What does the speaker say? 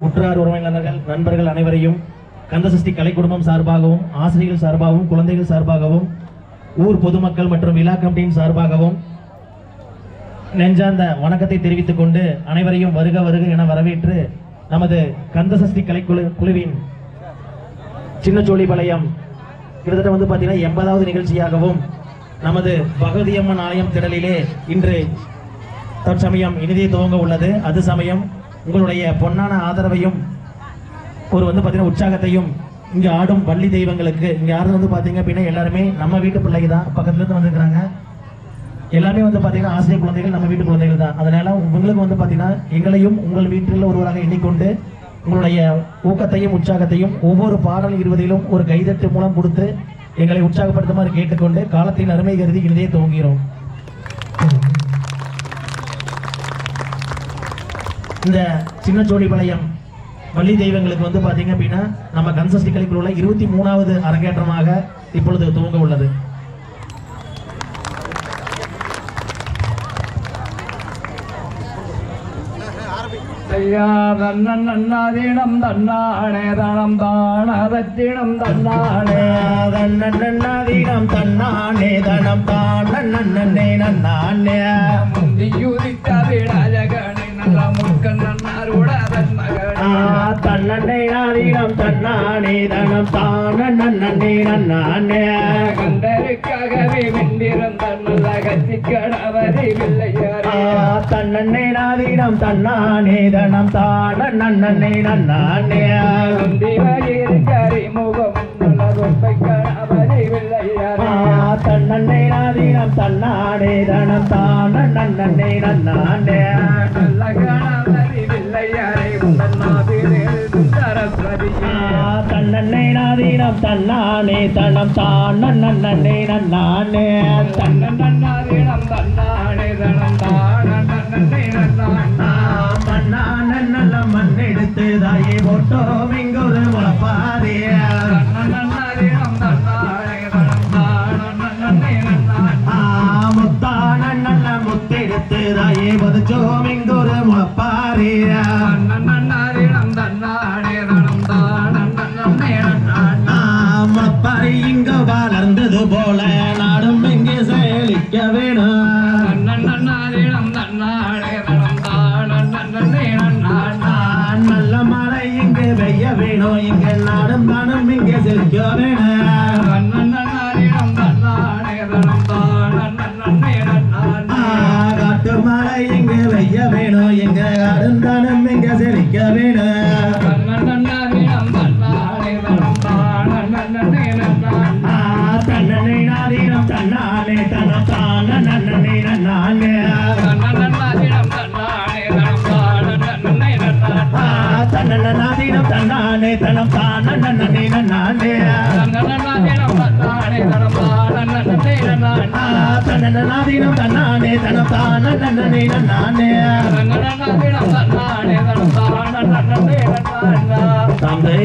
உற்றார் உறவினர்கள் நண்பர்கள் அனைவரையும் கந்தசஷ்டி கலை குடும்பம் சார்பாகவும் ஆசிரியர்கள் சார்பாகவும் குழந்தைகள் சார்பாகவும் ஊர் பொதுமக்கள் மற்றும் விழா கமிட்டியின் சார்பாகவும் நெஞ்சார்ந்த வணக்கத்தை தெரிவித்துக் கொண்டு அனைவரையும் வருக வருக என வரவேற்று நமது கந்தசஷ்டி கலைக்குழு குழுவின் சின்னச்சோழிபாளையம் கிட்டத்தட்ட வந்து பார்த்தீங்கன்னா எண்பதாவது நிகழ்ச்சியாகவும் நமது பகவதியம்மன் ஆலயம் திடலிலே இன்று தற்சமயம் இனிதே துவங்க உள்ளது. அது சமயம் உங்களுடைய பொன்னான ஆதரவையும் ஒரு வந்து பார்த்தீங்கன்னா உற்சாகத்தையும் இங்கே ஆடும் பள்ளி தெய்வங்களுக்கு இங்கே யாரும் வந்து பார்த்தீங்க அப்படின்னா எல்லாருமே நம்ம வீட்டு பிள்ளைங்க தான் பக்கத்துலேருந்து இருந்து வந்திருக்கிறாங்க. எல்லாமே வந்து பார்த்தீங்கன்னா ஆசிரியர் குழந்தைகள் நம்ம வீட்டு குழந்தைகள் தான் அதனால உங்களுக்கு வந்து பார்த்தீங்கன்னா எங்களையும் உங்கள் வீட்டில் ஒருவராக எண்ணிக்கொண்டு உங்களுடைய ஊக்கத்தையும் உற்சாகத்தையும் ஒவ்வொரு பாடல் இருவதிலும் ஒரு கைதட்டு மூலம் கொடுத்து எங்களை உற்சாகப்படுத்துமாறு கேட்டுக்கொண்டு காலத்தின் அருமை கருதி இனிதே துவங்குகிறோம். இந்த சின்ன சோழிபாளையம் வள்ளி தெய்வங்களுக்கு வந்து பார்த்தீங்க அப்படின்னா நம்ம கன்சஸ்டி கலைக்குழுல இருபத்தி மூணாவது அரங்கேற்றமாக இப்பொழுது துவங்க உள்ளது. தன்னன் நன்னாதீனம் தன்னானே தனம் தானதத்தினம் தன்னானே. தன்னண்ணாதீனம் தன்னானே தனம் தான் நன்னே நன்னானே. தன்னண்ணே நாதீனம் தன்னானே தனம் தான் நன்னே நன்னானே. கண்டருக்காகவே வென்றிருந்த நல்ல கத்திக்கடவரை வில்லையாரே. தன்னண்ணே நாதீனம் தன்னானே தனம் தான் நன்னே நன்னானே. முகம் கணவரை வில்லையாரே. தன்னண்ணே நாதீனம் தன்னானே தனம் தான் நன்னே நன்னானே. தன்னண்ணே தன்னானே தனம் தான் நன்னே நன்னானே தன்னன் நன்னாரிடம் தன்னானே தனம் தான் நன்னே நன்னானே மண்ணான நல்ல மண்ணெடுத்து தாயே போட்டோம் இங்கொரு முளப்பாதே முத்தெடுத்து தாயே பதிச்சோம் இங்கொரு முளப்பாரே செயலிக்க வேணும். நல்ல மழை இங்கு பெய்ய வேணும். இங்க நாடும் தானும் இங்க செழிக்க வேணும். காட்டு மழை இங்கு பெய்ய வேணும். இங்க நாடும் தானும் இங்க செழிக்க வேணும். தன்னநனாதீனம் தன்னானே தனம் தானநன்னீன நானே தன்னநனாதீனம் தன்னானே தனம் தானநன்னீன நானே தன்னநனாதீனம் தன்னானே தனம் தானநன்னீன நானே தன்னநனாதீனம் தன்னானே தனம் தானநன்னீன தந்தை